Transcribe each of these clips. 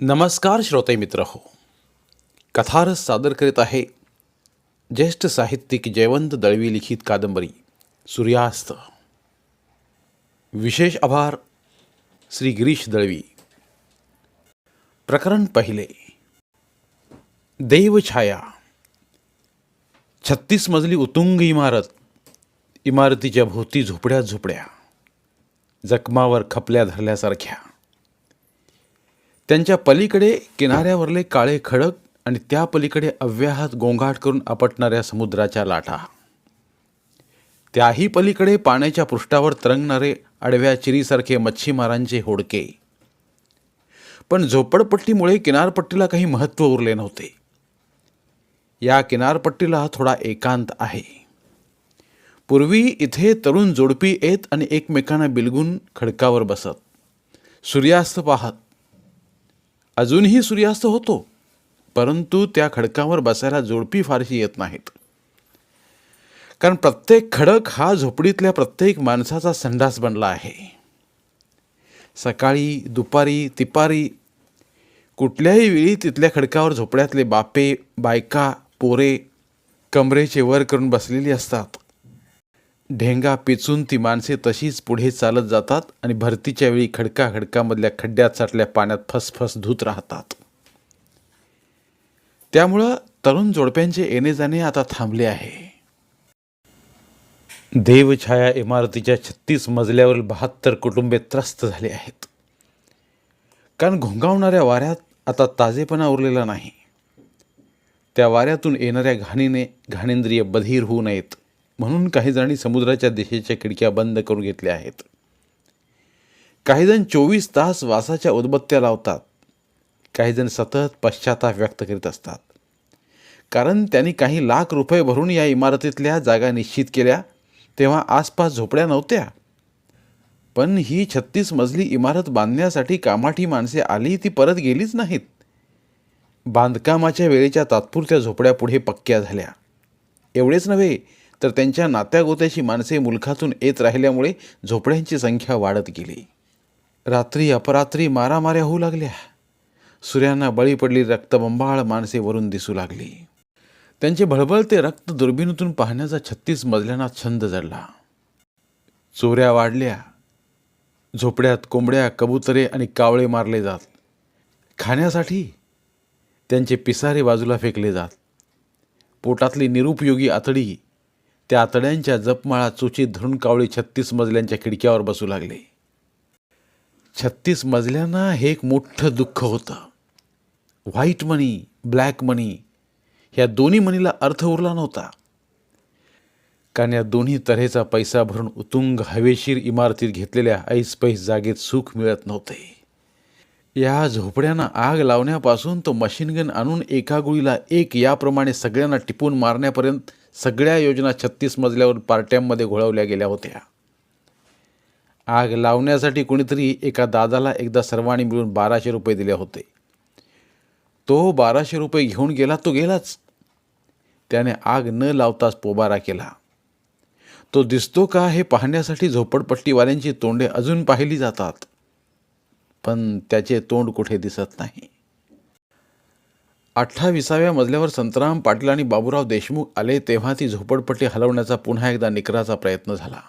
नमस्कार श्रोते मित्र हो. कथारस सादर करीत आहे ज्येष्ठ साहित्यिक जयवंत दळवी लिखित कादंबरी सूर्यास्त. विशेष आभार श्री गिरीश दळवी. प्रकरण पहिले. देवछाया छत्तीस मजली उतुंग इमारत इमारतीच्या भोवती झोपड्या झोपड्या जखमावर खपल्या धरल्यासारख्या. त्यांच्या पलीकडे किनाऱ्यावरले काळे खडक आणि त्या पलीकडे अव्याहात गोंगाट करून आपटणाऱ्या समुद्राच्या लाटा. त्याही पलीकडे पाण्याच्या पृष्ठावर तरंगणारे आडव्या चिरीसारखे मच्छीमारांचे होडके. पण झोपडपट्टीमुळे किनारपट्टीला काही महत्त्व उरले नव्हते. या किनारपट्टीला थोडा एकांत आहे. पूर्वी इथे तरुण जोडपी येत आणि एकमेकांना बिलगून खडकावर बसत. सूर्यास्त पाहत. अजूनही सूर्यास्त होतो परंतु त्या खडकावर बसायला जोडपी फारशी येत नाहीत. कारण प्रत्येक खडक हा झोपडीतल्या प्रत्येक माणसाचा संडास बनला आहे. सकाळी दुपारी तिपारी कुठल्याही वेळी तिथल्या खडकावर झोपड्यातले बापे बायका पोरे कमरेचे वर करून बसलेली असतात. ढेंगा पिचून ती माणसे तशीच पुढे चालत जातात आणि भरतीच्या वेळी खडका खडकामधल्या खड्ड्यात साठल्या पाण्यात फसफस धुत राहतात. त्यामुळं तरुण जोडप्यांचे येणे जाणे आता थांबले आहे. देवछाया इमारतीच्या छत्तीस मजल्यावरील बहात्तर कुटुंबे त्रस्त झाले आहेत. कारण घोंगावणाऱ्या वाऱ्यात आता ताजेपणा उरलेला नाही. त्या वाऱ्यातून येणाऱ्या घाणीने घाणेंद्रिय बधीर होऊ नयेत. म्हणून काही जणांनी समुद्राच्या दिशेच्या खिडक्या बंद करून घेतल्या आहेत. काहीजण चोवीस तास वासाच्या उदबत्त्या लावतात. काहीजण सतत पश्चाताप व्यक्त करीत असतात. कारण त्यांनी काही लाख रुपये भरून या इमारतीतल्या जागा निश्चित केल्या तेव्हा आसपास झोपड्या नव्हत्या. पण ही छत्तीस मजली इमारत बांधण्यासाठी कामाठी माणसे आली ती परत गेलीच नाहीत. बांधकामाच्या वेळेच्या तात्पुरत्या झोपड्या पुढे पक्क्या झाल्या. एवढेच नव्हे तर त्यांच्या नात्यागोत्याची माणसे मुलखातून येत राहिल्यामुळे झोपड्यांची संख्या वाढत गेली. रात्री अपरात्री मारामाऱ्या होऊ लागल्या. सूर्यांना बळी पडली रक्तबंबाळ माणसे वरून दिसू लागली. त्यांचे भळबळते रक्त दुर्बिणीतून पाहण्याचा छत्तीस मजल्यांना छंद जडला. चोऱ्या वाढल्या. झोपड्यात कोंबड्या कबुतरे आणि कावळे मारले जात. खाण्यासाठी त्यांचे पिसारे बाजूला फेकले जात. पोटातली निरुपयोगी आतडी त्या आतड्यांच्या जपमाळा चुची धरून कावळी छत्तीस मजल्यांच्या खिडक्यावर बसू लागले. छत्तीस मजल्यांना हे एक मोठं दुःख होतं. व्हाईट मनी ब्लॅक मनी ह्या दोन्ही मनीला अर्थ उरला नव्हता. कारण या दोन्ही तऱ्हेचा पैसा भरून उतुंग हवेशीर इमारतीत घेतलेल्या ऐसपैस जागेत सुख मिळत नव्हते. या झोपड्यांना आग लावण्यापासून तो मशीनगन आणून एका गोळीला एक याप्रमाणे सगळ्यांना टिपून मारण्यापर्यंत सगळ्या योजना छत्तीस मजल्यावर पार्ट्यांमध्ये घोळवल्या गेल्या होत्या. आग लावण्यासाठी कोणीतरी एका दादाला एकदा सर्वांनी मिळून बाराशे रुपये दिले होते. तो बाराशे रुपये घेऊन गेला तो गेलाच. त्याने आग न लावताच पोबारा केला. तो दिसतो का हे पाहण्यासाठी झोपडपट्टीवाल्यांची तोंडे अजून पाहिली जातात. पण त्याचे तोंड कुठे दिसत नाही. अठ्ठावीसाव्या मजल्यावर संतराम पाटील आणि बाबूराव देशमुख आले तेव्हा ती झोपडपट्टी हलवण्याचा पुन्हा एकदा निकराचा प्रयत्न झाला.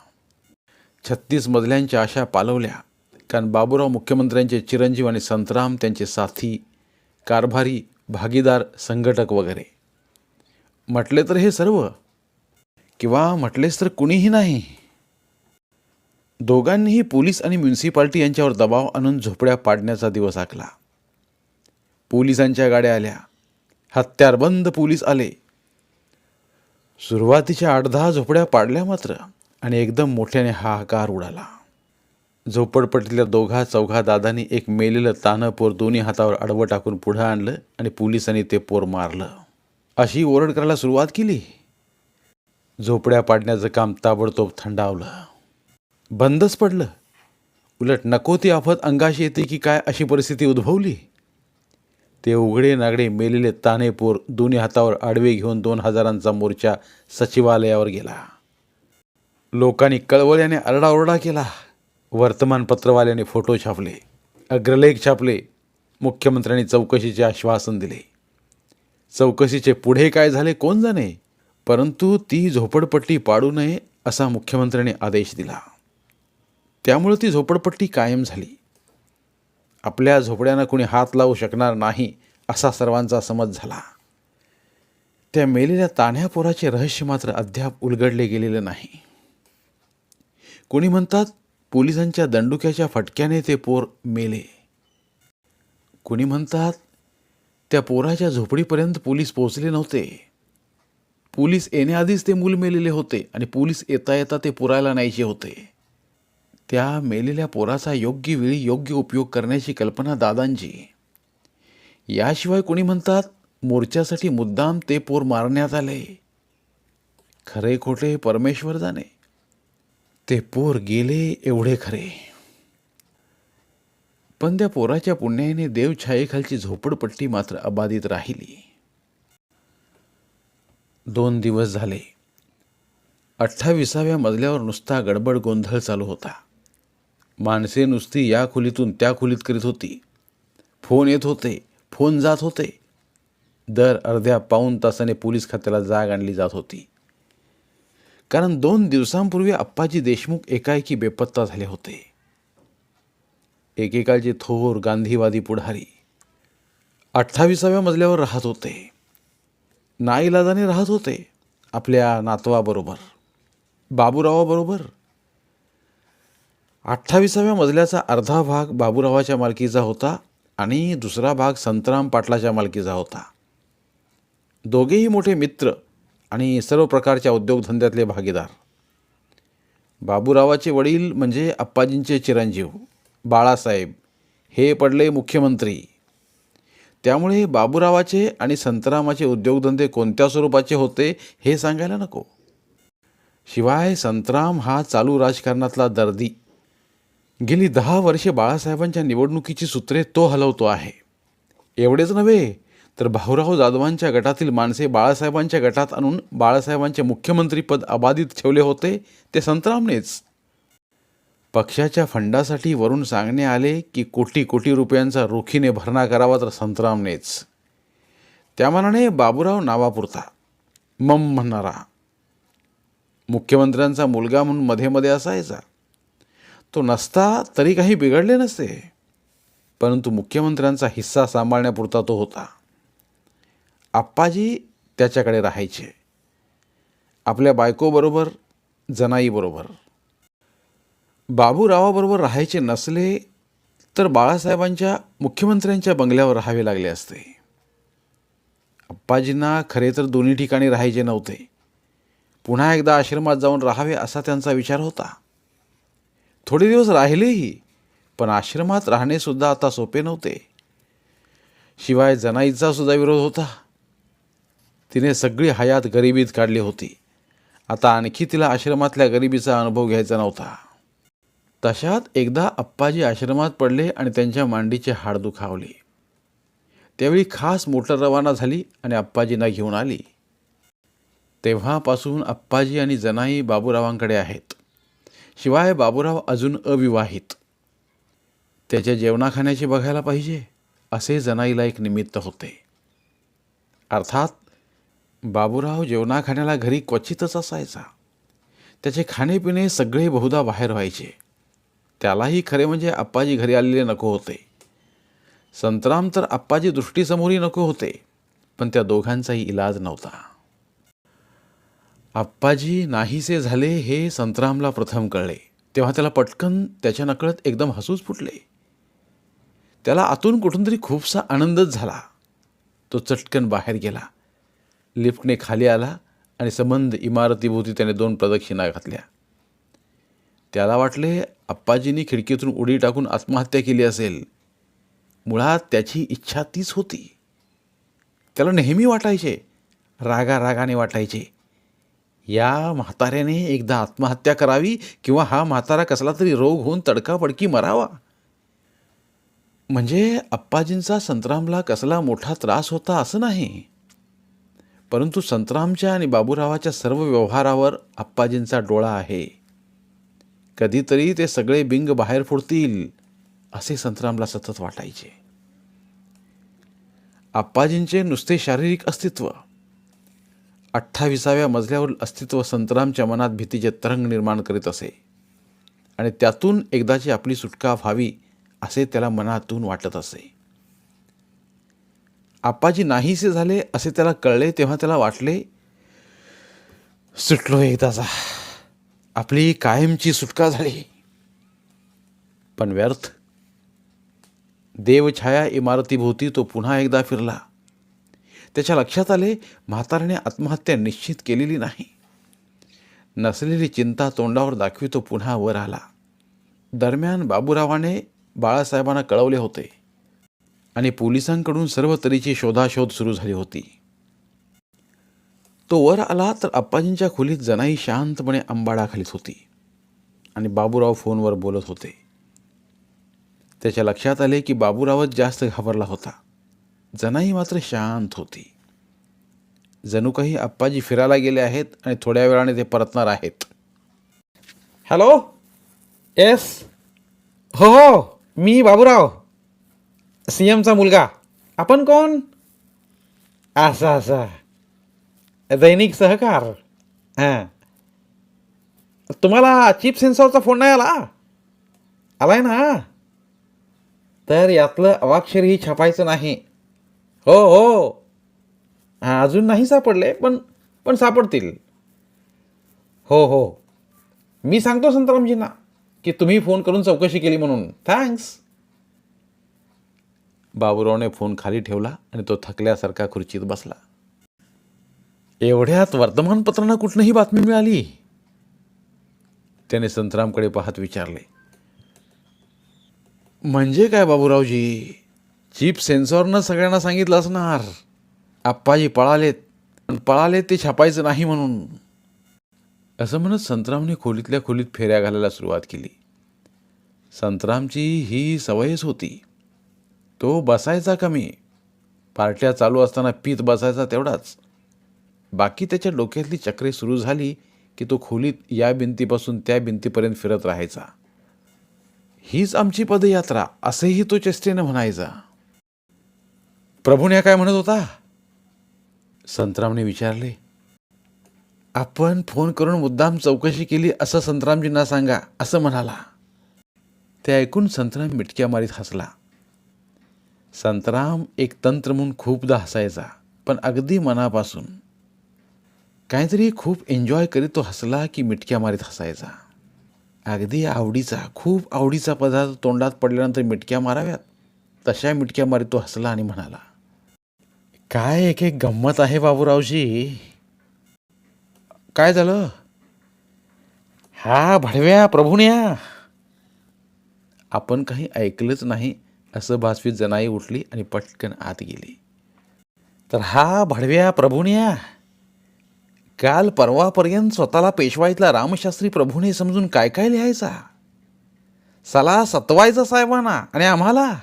छत्तीस मजल्यांच्या आशा पालवल्या कारण बाबूराव मुख्यमंत्र्यांचे चिरंजीव आणि संतराम त्यांचे साथी कारभारी भागीदार संघटक वगैरे. म्हटले तर हे सर्व? किंवा म्हटलेच तर कुणीही नाही? दोघांनीही पोलीस आणि म्युन्सिपाल्टी यांच्यावर दबाव आणून झोपड्या पाडण्याचा दिवस आखला. पोलिसांच्या गाड्या आल्या. हत्यारबंद पोलीस आले. सुरुवातीच्या आठ दहा झोपड्या पाडल्या मात्र आणि एकदम मोठ्याने हाहाकार उडाला. झोपडपट्टीतल्या दोघा चौघा दादांनी एक मेलेलं तानं पोर दोन्ही हातावर आडवं टाकून पुढं आणलं आणि पोलिसांनी ते पोर मारलं. अशी ओरड करायला सुरुवात केली. झोपड्या पाडण्याचं काम ताबडतोब थंडावलं. बंदच पडलं. उलट नको ती आफत अंगाशी येते की काय अशी परिस्थिती उद्भवली? ते उघडे नागडे मेलेले तानेपूर दोन्ही हातावर आडवे घेऊन दोन हजारांचा मोर्चा सचिवालयावर गेला. लोकांनी कळवळ्याने आरडाओरडा केला. वर्तमानपत्रवाल्याने फोटो छापले. अग्रलेख छापले. मुख्यमंत्र्यांनी चौकशीचे आश्वासन दिले. चौकशीचे पुढे काय झाले कोण जाणे? परंतु ती झोपडपट्टी पाडू नये असा मुख्यमंत्र्यांनी आदेश दिला. त्यामुळे ती झोपडपट्टी कायम झाली. आपल्या झोपड्यांना कोणी हात लावू शकणार नाही असा सर्वांचा समज झाला. त्या मेलेल्या तान्ह्या पोराचे रहस्य मात्र अद्याप उलगडले गेलेले नाही. कोणी म्हणतात पोलिसांच्या दंडुक्याच्या फटक्याने ते पोर मेले. कोणी म्हणतात त्या पोराच्या झोपडीपर्यंत पोलीस पोहोचले नव्हते. पोलीस येण्याआधीच ते मूल मेलेले होते आणि पोलीस येता येता ते पुरायला नाहीचे होते. त्या मेलेल्या पोराचा योग्य वेळी योग्य उपयोग करण्याची कल्पना दादांची. याशिवाय कोणी म्हणतात मोर्चासाठी मुद्दाम ते पोर मारण्यात आले. खरे खोटे परमेश्वर जाणे. ते पोर गेले एवढे खरे. पण त्या पोराच्या पुण्याने देवछायेखालची झोपडपट्टी मात्र अबाधित राहिली. दोन दिवस झाले. अठ्ठावीसाव्या मजल्यावर नुसता गडबड गोंधळ चालू होता. माणसे नुसती या खोलीतून त्या खोलीत करीत होती. फोन येत होते फोन जात होते. दर अर्ध्या पाऊण तासाने पोलीस खात्याला जाग आणली जात होती. कारण दोन दिवसांपूर्वी अप्पाजी देशमुख एकाएकी बेपत्ता झाले होते. एकेकाळचे थोर गांधीवादी पुढारी अठ्ठावीसाव्या मजल्यावर राहत होते. नाईलाजाने राहत होते आपल्या नातवाबरोबर. बाबूरावाबरोबर. अठ्ठावीसाव्या मजल्याचा अर्धा भाग बाबूरावाच्या मालकीचा होता आणि दुसरा भाग संतराम पाटलाच्या मालकीचा होता. दोघेही मोठे मित्र आणि सर्व प्रकारच्या उद्योगधंद्यातले भागीदार. बाबूरावाचे वडील म्हणजे अप्पाजींचे चिरंजीव बाळासाहेब हे पडले मुख्यमंत्री. त्यामुळे बाबूरावाचे आणि संतरामाचे उद्योगधंदे कोणत्या स्वरूपाचे होते हे सांगायला नको. शिवाय संतराम हा चालू राजकारणातला दर्दी. गेली दहा वर्षे बाळासाहेबांच्या निवडणुकीची सूत्रे तो हलवतो आहे. एवढेच नव्हे तर भाऊराव जाधवांच्या गटातील माणसे बाळासाहेबांच्या गटात आणून बाळासाहेबांचे मुख्यमंत्रीपद अबाधित ठेवले होते ते संतरामनेच पक्षाच्या फंडासाठी वरून सांगणे आले की कोटी कोटी रुपयांचा रोखीने भरणा करावा तर संतरामनेच त्यामानाने बाबूराव नावापुरता मम म्हणणारा. मुख्यमंत्र्यांचा मुलगा म्हणून मध्ये मध्ये असायचा. तो नसता तरी काही बिघडले नसते परंतु मुख्यमंत्र्यांचा हिस्सा सांभाळण्यापुरता तो होता. आप्पाजी त्याच्याकडे राहायचे. आपल्या बायकोबरोबर जनाईबरोबर. बाबूरावाबरोबर राहायचे नसले तर बाळासाहेबांच्या मुख्यमंत्र्यांच्या बंगल्यावर राहावे लागले असते. अप्पाजींना खरे तर दोन्ही ठिकाणी राहायचे नव्हते. पुन्हा एकदा आश्रमात जाऊन राहावे असा त्यांचा विचार होता. थोडे दिवस राहिलेही पण आश्रमात राहणेसुद्धा आता सोपे नव्हते. शिवाय जनाईचा सुद्धा विरोध होता. तिने सगळी हयात गरिबीत काढली होती. आता आणखी तिला आश्रमातल्या गरिबीचा अनुभव घ्यायचा नव्हता. तशात एकदा अप्पाजी आश्रमात पडले आणि त्यांच्या मांडीचे हाड दुखावले. त्यावेळी खास मोटर रवाना झाली आणि अप्पाजींना घेऊन आली. तेव्हापासून अप्पाजी आणि जनाई बाबूरावांकडे आहेत. शिवाय बाबूराव अजून अविवाहित. त्याच्या जेवणाखाण्याचे बघायला पाहिजे असे जनाईला एक निमित्त होते. अर्थात बाबूराव जेवणाखाण्याला घरी क्वचितच असायचा. त्याचे खाणेपिणे सगळे बहुधा बाहेर व्हायचे. त्यालाही खरे म्हणजे आप्पाजी घरी आलेले नको होते. संतराम तर आप्पाजी दृष्टीसमोरही नको होते पण त्या दोघांचाही इलाज नव्हता. आप्पाजी नाहीसे झाले हे संतरामला प्रथम कळले. तेव्हा त्याला पटकन त्याच्या नकळत एकदम हसूच फुटले. त्याला आतून कुठून तरी खूपसा आनंदच झाला. तो चटकन बाहेर गेला. लिफ्टने खाली आला आणि संबंध इमारतीभोवती त्याने दोन प्रदक्षिणा घातल्या. त्याला वाटले आप्पाजींनी खिडकीतून उडी टाकून आत्महत्या केली असेल. मुळात त्याची इच्छा तीच होती. त्याला नेहमी वाटायचे रागा रागाने वाटायचे. या म्हाताऱ्याने एकदा आत्महत्या करावी किंवा हा म्हातारा कसला तरी रोग होऊन तडकाफडकी मरावा. म्हणजे अप्पाजींचा संतरामला कसला मोठा त्रास होता असं नाही. परंतु संतरामच्या आणि बाबूरावाच्या सर्व व्यवहारावर अप्पाजींचा डोळा आहे. कधीतरी ते सगळे बिंग बाहेर फोडतील असे संतरामला सतत वाटायचे. आप्पाजींचे नुसते शारीरिक अस्तित्व अठ्ठावीसाव्या मजल्यावर अस्तित्व संतरामच्या मनात भीतीचे तरंग निर्माण करीत असे. आणि त्यातून एकदाची आपली सुटका व्हावी असे त्याला मनातून वाटत असे. आप्पाजी नाहीसे झाले असे त्याला कळले तेव्हा त्याला वाटले सुटलो एकदाचा आपली कायमची सुटका झाली. पण व्यर्थ. देवछाया इमारतीभोवती तो पुन्हा एकदा फिरला. त्याच्या लक्षात आले म्हाताऱ्याने आत्महत्या निश्चित केलेली नाही. नसलेली चिंता तोंडावर दाखवी तो पुन्हा वर आला. दरम्यान बाबूरावाने बाळासाहेबांना कळवले होते आणि पोलिसांकडून सर्व तऱ्हेची शोधाशोध सुरू झाली होती. तो वर आला तर अप्पाजींच्या खोलीत जनाई शांतपणे अंबाडाखालीत होती आणि बाबूराव फोनवर बोलत होते. त्याच्या लक्षात आले की बाबूरावच जास्त घाबरला होता. जनाई मात्र शांत होती. जणू काही आप्पाजी फिरायला गेले आहेत आणि थोड्या वेळाने ते परतणार आहेत. हॅलो येस हो हो. मी बाबूराव. सी एमचा मुलगा. आपण कोण? असा असा. दैनिक सहकार. हां. तुम्हाला चीफ सेन्सॉरचा फोन नाही आला? आलाय ना? तर यातलं अवाक्षरही छापायचं नाही. हो हो. हां अजून नाही सापडले पण पण सापडतील. हो हो. मी सांगतो संतरामजींना की तुम्ही फोन करून चौकशी केली म्हणून. थँक्स बाबूरावने फोन खाली ठेवला आणि तो थकल्यासारखा खुर्चीत बसला. एवढ्यात वर्तमानपत्रांना कुठनंही बातमी मिळाली? त्याने संतरामकडे पाहत विचारले. म्हणजे काय बाबूरावजी? चीफ सेन्सॉरनं सगळ्यांना सांगितलं असणार. आप्पाजी पळालेत. पण पळालेत ते छापायचं नाही म्हणून. असं म्हणत संतरामने खोलीतल्या खोलीत फेऱ्या घालायला सुरुवात केली. संतरामची ही सवयच होती. तो बसायचा कमी. पार्ट्या चालू असताना पीत बसायचा तेवढाच. बाकी त्याच्या डोक्यातली चक्रे सुरू झाली की तो खोलीत या भिंतीपासून त्या भिंतीपर्यंत फिरत राहायचा. हीच आमची पदयात्रा असेही तो चेष्टेनं म्हणायचा. प्रभूने काय म्हणत होता? संतरामने विचारले आपण फोन करून मुद्दाम चौकशी केली असं संतरामजींना सांगा असं म्हणाला. ते ऐकून संतराम मिटक्या मारीत हसला. संतराम एक तंत्र म्हणून खूपदा हसायचा पण अगदी मनापासून. काहीतरी खूप एन्जॉय करीत तो हसला की मिटक्या मारीत हसायचा. अगदी आवडीचा खूप आवडीचा पदार्थ तोंडात पडल्यानंतर मिटक्या माराव्यात तशा मिटक्या मारीत तो हसला आणि म्हणाला काय एक एक गंमत आहे बाबूरावजी. काय झालं? हा भडव्या प्रभुण्या आपण काही ऐकलंच नाही असं भासवीत जनाई उठली आणि पटकन आत गेली. तर हा भडव्या प्रभुण्या काल परवापर्यंत स्वतःला पेशवाईतला रामशास्त्री प्रभूने समजून काय काय लिहायचा? सला सतवायचा साहेबांना आणि आम्हाला?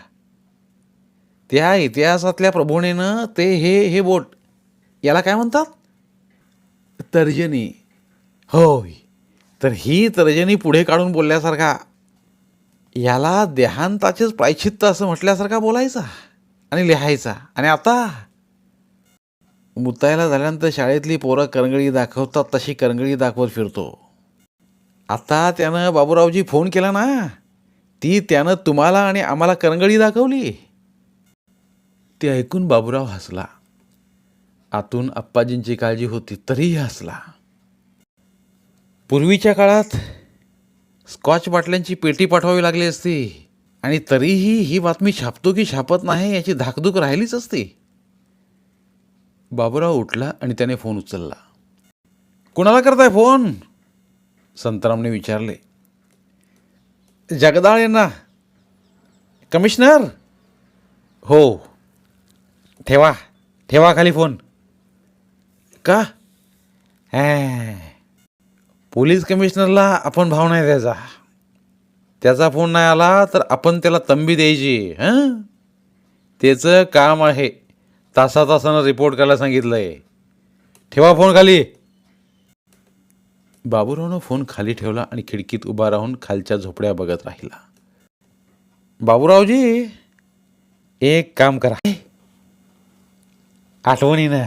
त्या इतिहासातल्या प्रभुणेनं ते हे हे बोट याला काय म्हणतात? तर्जनी. होय. तर ही तर्जनी पुढे काढून बोलल्यासारखा याला देहांताचेच प्रायचित्त असं म्हटल्यासारखा बोलायचा आणि लिहायचा. आणि आता मुतायला झाल्यानंतर शाळेतली पोरं करंगळी दाखवतात तशी करंगळी दाखवत फिरतो. आता त्यानं बाबूरावजी फोन केला ना ती त्यानं तुम्हाला आणि आम्हाला करंगळी दाखवली. ते ऐकून बाबूराव हसला. आतून आप्पाजींची काळजी होती तरीही हसला. पूर्वीच्या काळात स्कॉच बाटल्यांची पेटी पाठवावी लागली असती आणि तरीही ही बातमी छापतो की छापत नाही याची धाकधूक राहिलीच असती. बाबूराव उठला आणि त्याने फोन उचलला. कुणाला करताय फोन? संतरामने विचारले. जगदाळ यांना कमिशनर? हो. ठेवा. ठेवा खाली फोन. का? हा. पोलीस कमिशनरला आपण भाव नाही द्यायचा. त्याचा फोन नाही आला तर आपण त्याला तंबी द्यायची. हां? त्याचं काम आहे. तासा तासानं रिपोर्ट करायला सांगितलं आहे ठेवा फोन खाली. बाबूरावनं फोन खाली ठेवला आणि खिडकीत उभा राहून खालच्या झोपड्या बघत राहिला. बाबूरावजी एक काम करा. आठवणीनं.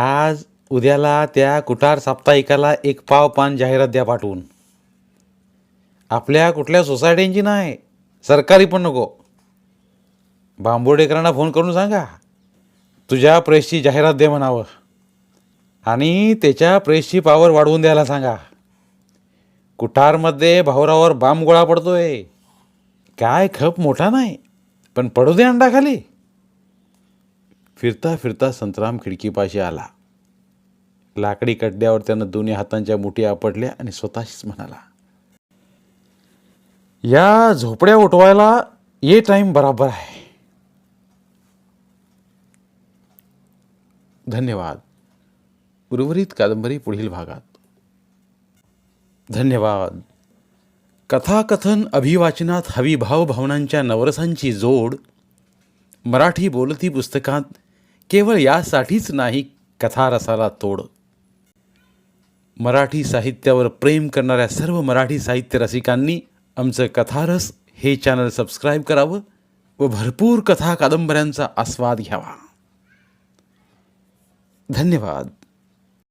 आज उद्याला त्या कुठार साप्ताहिकाला एक पाव पान जाहिरात द्या पाठवून. आपल्या कुठल्या सोसायटींची नाही सरकारी पण नको. बांबोडेकरांना फोन करून सांगा. तुझ्या प्रेसची जाहिरात दे म्हणावं. आणि त्याच्या प्रेसची पावर वाढवून द्यायला सांगा. कुठारमध्ये भाऊरावर बांब गोळा पडतोय. काय खप मोठा नाही पण पडू दे अंडा खाली. फिरता फिरता संतराम खिडकीपाशी आला. लाकडी कड्ड्यावर त्यानं दोन्ही हातांच्या मुठी आपटल्या आणि स्वतःशीच म्हणाला या झोपड्या उठवायला ये टाईम बराबर आहे. धन्यवाद. उर्वरित कादंबरी पुढील भागात. धन्यवाद. कथाकथन अभिवाचनात हवी भावभावनांच्या नवरसांची जोड मराठी बोलती पुस्तकात केवळ यासाठीच नाही कथारसाला तोड. मराठी साहित्यावर प्रेम करणाऱ्या सर्व मराठी साहित्य रसिकांनी आमचं कथारस हे चॅनल सबस्क्राईब करावं व भरपूर कथा कादंबऱ्यांचा आस्वाद घ्यावा. धन्यवाद.